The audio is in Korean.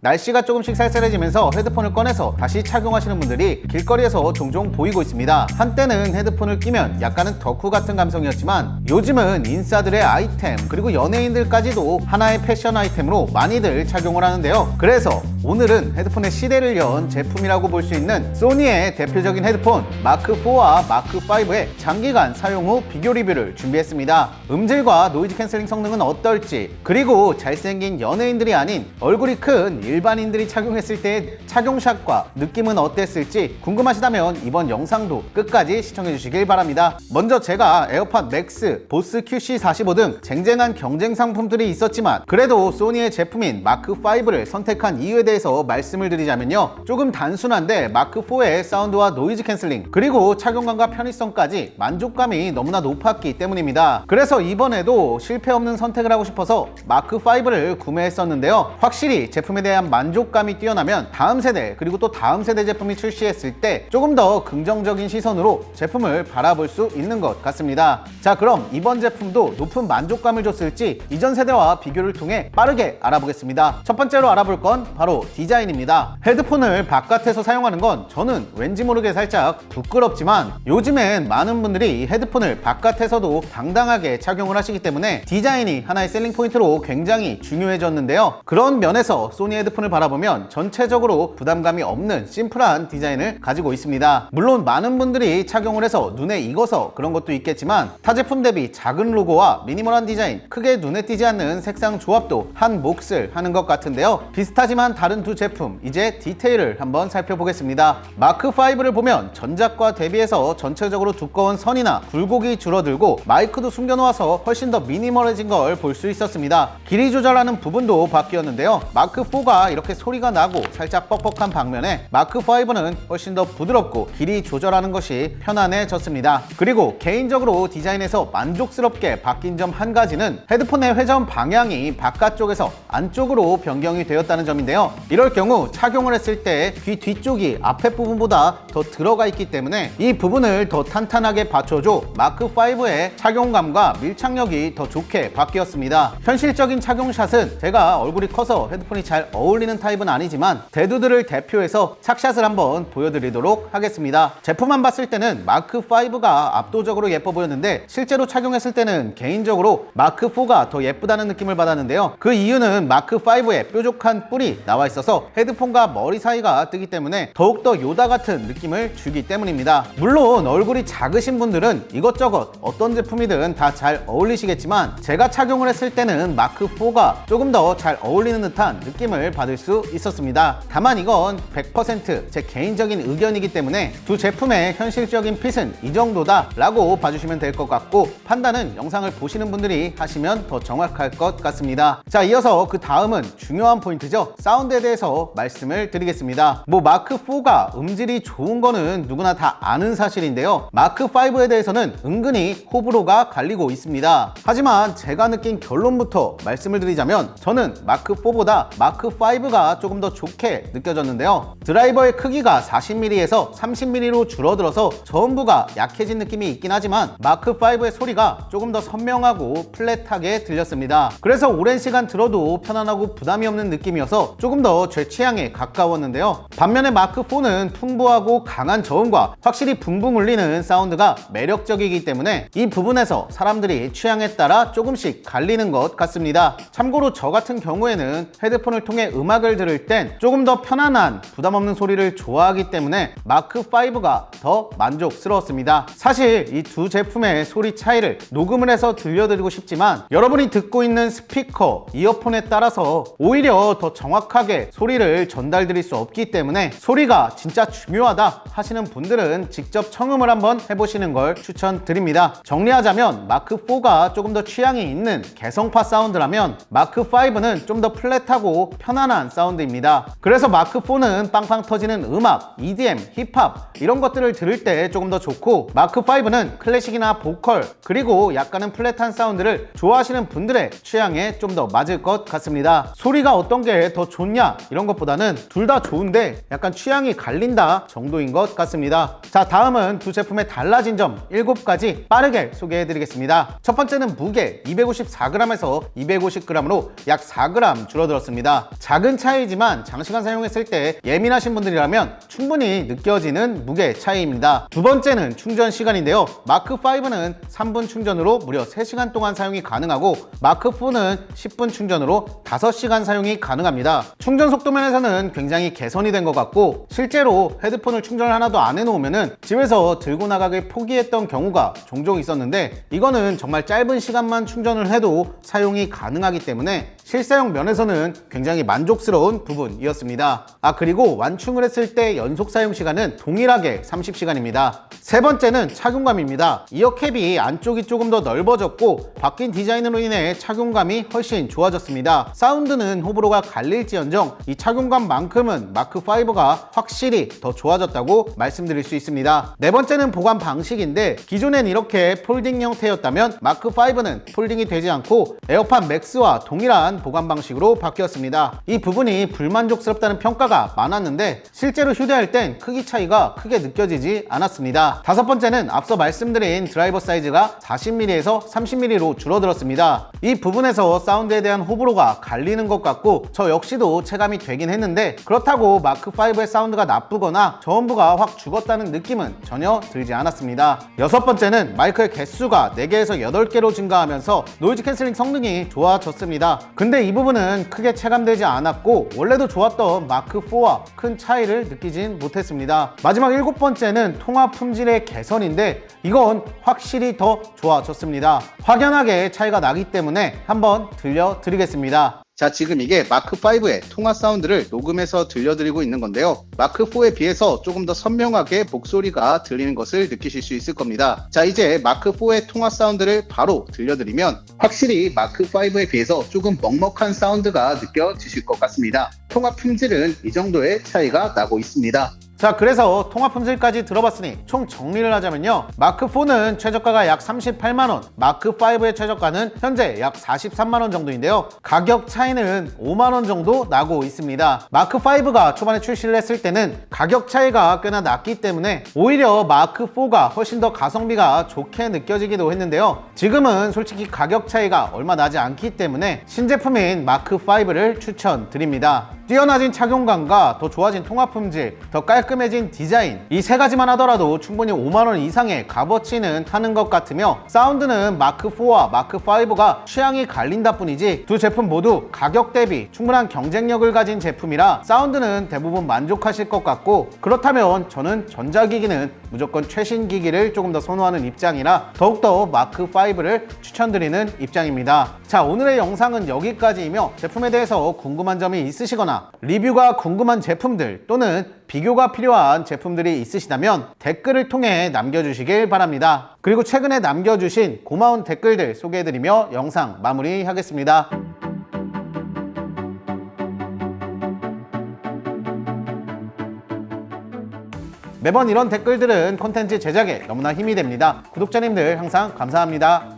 날씨가 조금씩 쌀쌀해지면서 헤드폰을 꺼내서 다시 착용하시는 분들이 길거리에서 종종 보이고 있습니다. 한때는 헤드폰을 끼면 약간은 덕후 같은 감성이었지만 요즘은 인싸들의 아이템 그리고 연예인들까지도 하나의 패션 아이템으로 많이들 착용을 하는데요. 그래서 오늘은 헤드폰의 시대를 연 제품이라고 볼 수 있는 소니의 대표적인 헤드폰 마크4와 마크5의 장기간 사용 후 비교 리뷰를 준비했습니다. 음질과 노이즈 캔슬링 성능은 어떨지 그리고 잘생긴 연예인들이 아닌 얼굴이 큰 일반인들이 착용했을 때의 착용샷과 느낌은 어땠을지 궁금하시다면 이번 영상도 끝까지 시청해 주시길 바랍니다. 먼저 제가 에어팟 맥스, 보스 QC45 등 쟁쟁한 경쟁 상품들이 있었지만 그래도 소니의 제품인 마크5를 선택한 이유에 대해서 말씀을 드리자면요. 조금 단순한데 마크4의 사운드와 노이즈 캔슬링 그리고 착용감과 편의성까지 만족감이 너무나 높았기 때문입니다. 그래서 이번에도 실패 없는 선택을 하고 싶어서 마크5를 구매했었는데요. 확실히 제품에 대한 만족감이 뛰어나면 다음 세대 그리고 또 다음 세대 제품이 출시했을 때 조금 더 긍정적인 시선으로 제품을 바라볼 수 있는 것 같습니다. 자 그럼 이번 제품도 높은 만족감을 줬을지 이전 세대와 비교를 통해 빠르게 알아보겠습니다. 첫 번째로 알아볼 건 바로 디자인입니다. 헤드폰을 바깥에서 사용하는 건 저는 왠지 모르게 살짝 부끄럽지만 요즘엔 많은 분들이 헤드폰을 바깥에서도 당당하게 착용을 하시기 때문에 디자인이 하나의 셀링 포인트로 굉장히 중요해졌는데요. 그런 면에서 소니 헤드 폰을 바라보면 전체적으로 부담감이 없는 심플한 디자인을 가지고 있습니다. 물론 많은 분들이 착용을 해서 눈에 익어서 그런 것도 있겠지만 타 제품 대비 작은 로고와 미니멀한 디자인, 크게 눈에 띄지 않는 색상 조합도 한 몫을 하는 것 같은데요. 비슷하지만 다른 두 제품, 이제 디테일을 한번 살펴보겠습니다. 마크5를 보면 전작과 대비해서 전체적으로 두꺼운 선이나 굴곡이 줄어들고 마이크도 숨겨놓아서 훨씬 더 미니멀해진 걸 볼 수 있었습니다. 길이 조절하는 부분도 바뀌었는데요. 마크4가 이렇게 소리가 나고 살짝 뻑뻑한 반면에 마크5는 훨씬 더 부드럽고 길이 조절하는 것이 편안해졌습니다. 그리고 개인적으로 디자인에서 만족스럽게 바뀐 점 한 가지는 헤드폰의 회전 방향이 바깥쪽에서 안쪽으로 변경이 되었다는 점인데요. 이럴 경우 착용을 했을 때 귀 뒤쪽이 앞에 부분보다 더 들어가 있기 때문에 이 부분을 더 탄탄하게 받쳐줘 마크5의 착용감과 밀착력이 더 좋게 바뀌었습니다. 현실적인 착용샷은 제가 얼굴이 커서 헤드폰이 잘 어울리는 타입은 아니지만 대두들을 대표해서 착샷을 한번 보여드리도록 하겠습니다. 제품만 봤을 때는 마크5가 압도적으로 예뻐 보였는데 실제로 착용했을 때는 개인적으로 마크4가 더 예쁘다는 느낌을 받았는데요. 그 이유는 마크5에 뾰족한 뿔이 나와 있어서 헤드폰과 머리 사이가 뜨기 때문에 더욱더 요다 같은 느낌을 주기 때문입니다. 물론 얼굴이 작으신 분들은 이것저것 어떤 제품이든 다 잘 어울리시겠지만 제가 착용을 했을 때는 마크4가 조금 더 잘 어울리는 듯한 느낌을 받을 수 있었습니다. 다만 이건 100%제 개인적인 의견이기 때문에 두 제품의 현실적인 핏은 이 정도다 라고 봐주시면 될 것 같고 판단은 영상을 보시는 분들이 하시면 더 정확할 것 같습니다. 자 이어서 그 다음은 중요한 포인트죠. 사운드에 대해서 말씀을 드리겠습니다. 뭐 마크4가 음질이 좋은 거는 누구나 다 아는 사실인데요. 마크5에 대해서는 은근히 호불호가 갈리고 있습니다. 하지만 제가 느낀 결론부터 말씀을 드리자면 저는 마크4보다 마크5 가 조금 더 좋게 느껴졌는데요. 드라이버의 크기가 40mm에서 30mm로 줄어들어서 전부가 약해진 느낌이 있긴 하지만 마크5의 소리가 조금 더 선명하고 플랫하게 들렸습니다. 그래서 오랜 시간 들어도 편안하고 부담이 없는 느낌이어서 조금 더 제 취향에 가까웠는데요. 반면에 마크4는 풍부하고 강한 저음과 확실히 붕붕 울리는 사운드가 매력적이기 때문에 이 부분에서 사람들이 취향에 따라 조금씩 갈리는 것 같습니다. 참고로 저 같은 경우에는 헤드폰을 통해 음악을 들을 땐 조금 더 편안한 부담 없는 소리를 좋아하기 때문에 마크5가 더 만족스러웠습니다. 사실 이 두 제품의 소리 차이를 녹음을 해서 들려드리고 싶지만 여러분이 듣고 있는 스피커, 이어폰에 따라서 오히려 더 정확하게 소리를 전달드릴 수 없기 때문에 소리가 진짜 중요하다 하시는 분들은 직접 청음을 한번 해보시는 걸 추천드립니다. 정리하자면 마크4가 조금 더 취향이 있는 개성파 사운드라면 마크5는 좀 더 플랫하고 편 안한 사운드입니다. 그래서 마크4는 빵빵 터지는 음악, EDM, 힙합 이런 것들을 들을 때 조금 더 좋고 마크5는 클래식이나 보컬 그리고 약간은 플랫한 사운드를 좋아하시는 분들의 취향에 좀 더 맞을 것 같습니다. 소리가 어떤 게 더 좋냐 이런 것보다는 둘 다 좋은데 약간 취향이 갈린다 정도인 것 같습니다. 자 다음은 두 제품의 달라진 점 7가지 빠르게 소개해 드리겠습니다. 첫 번째는 무게 254g에서 250g으로 약 4g 줄어들었습니다. 작은 차이지만 장시간 사용했을 때 예민하신 분들이라면 충분히 느껴지는 무게 차이입니다. 두 번째는 충전 시간인데요. 마크 5는 3분 충전으로 무려 3시간 동안 사용이 가능하고 마크 4는 10분 충전으로 5시간 사용이 가능합니다. 충전 속도 면에서는 굉장히 개선이 된 것 같고 실제로 헤드폰을 충전을 하나도 안 해놓으면은 집에서 들고 나가길 포기했던 경우가 종종 있었는데 이거는 정말 짧은 시간만 충전을 해도 사용이 가능하기 때문에 실사용 면에서는 굉장히 만족스러운 부분이었습니다. 아 그리고 완충을 했을 때 연속 사용 시간은 동일하게 30시간입니다. 세 번째는 착용감입니다. 이어캡이 안쪽이 조금 더 넓어졌고 바뀐 디자인으로 인해 착용감이 훨씬 좋아졌습니다. 사운드는 호불호가 갈릴지언정 이 착용감만큼은 마크5가 확실히 더 좋아졌다고 말씀드릴 수 있습니다. 네 번째는 보관 방식인데 기존엔 이렇게 폴딩 형태였다면 마크5는 폴딩이 되지 않고 에어팟 맥스와 동일한 보관 방식으로 바뀌었습니다. 이 부분이 불만족스럽다는 평가가 많았는데 실제로 휴대할 땐 크기 차이가 크게 느껴지지 않았습니다. 다섯 번째는 앞서 말씀드린 드라이버 사이즈가 40mm에서 30mm로 줄어들었습니다. 이 부분에서 사운드에 대한 호불호가 갈리는 것 같고 저 역시도 체감이 되긴 했는데 그렇다고 마크5의 사운드가 나쁘거나 저음부가 확 죽었다는 느낌은 전혀 들지 않았습니다. 여섯 번째는 마이크의 개수가 4개에서 8개로 증가하면서 노이즈 캔슬링 성능이 좋아졌습니다. 근데 이 부분은 크게 체감되지 않았고 원래도 좋았던 마크4와 큰 차이를 느끼진 못했습니다. 마지막 일곱 번째는 통화 품질의 개선인데 이건 확실히 더 좋아졌습니다. 확연하게 차이가 나기 때문에 한번 들려드리겠습니다. 자, 지금 이게 마크5의 통화 사운드를 녹음해서 들려드리고 있는 건데요. 마크4에 비해서 조금 더 선명하게 목소리가 들리는 것을 느끼실 수 있을 겁니다. 자, 이제 마크4의 통화 사운드를 바로 들려드리면 확실히 마크5에 비해서 조금 먹먹한 사운드가 느껴지실 것 같습니다. 통화 품질은 이 정도의 차이가 나고 있습니다. 자 그래서 통화 품질까지 들어봤으니 총 정리를 하자면요. 마크4는 최저가가 약 38만원 마크5의 최저가는 현재 약 43만원 정도인데요. 가격 차이는 5만원 정도 나고 있습니다. 마크5가 초반에 출시를 했을 때는 가격 차이가 꽤나 났기 때문에 오히려 마크4가 훨씬 더 가성비가 좋게 느껴지기도 했는데요. 지금은 솔직히 가격 차이가 얼마 나지 않기 때문에 신제품인 마크5를 추천드립니다 뛰어나진 착용감과 더 좋아진 통화 품질, 더 깔끔해진 디자인. 이 세 가지만 하더라도 충분히 5만원 이상의 값어치는 하는 것 같으며 사운드는 마크4와 마크5가 취향이 갈린다 뿐이지 두 제품 모두 가격 대비 충분한 경쟁력을 가진 제품이라 사운드는 대부분 만족하실 것 같고 그렇다면 저는 전자기기는 무조건 최신 기기를 조금 더 선호하는 입장이라 더욱더 마크5를 추천드리는 입장입니다. 자 오늘의 영상은 여기까지이며 제품에 대해서 궁금한 점이 있으시거 나 리뷰가 궁금한 제품들 또는 비교가 필요한 제품들이 있으시다면 댓글을 통해 남겨주시길 바랍니다. 그리고 최근에 남겨주신 고마운 댓글들 소개해드리며 영상 마무리하겠습니다. 매번 이런 댓글들은 콘텐츠 제작에 너무나 힘이 됩니다. 구독자님들 항상 감사합니다.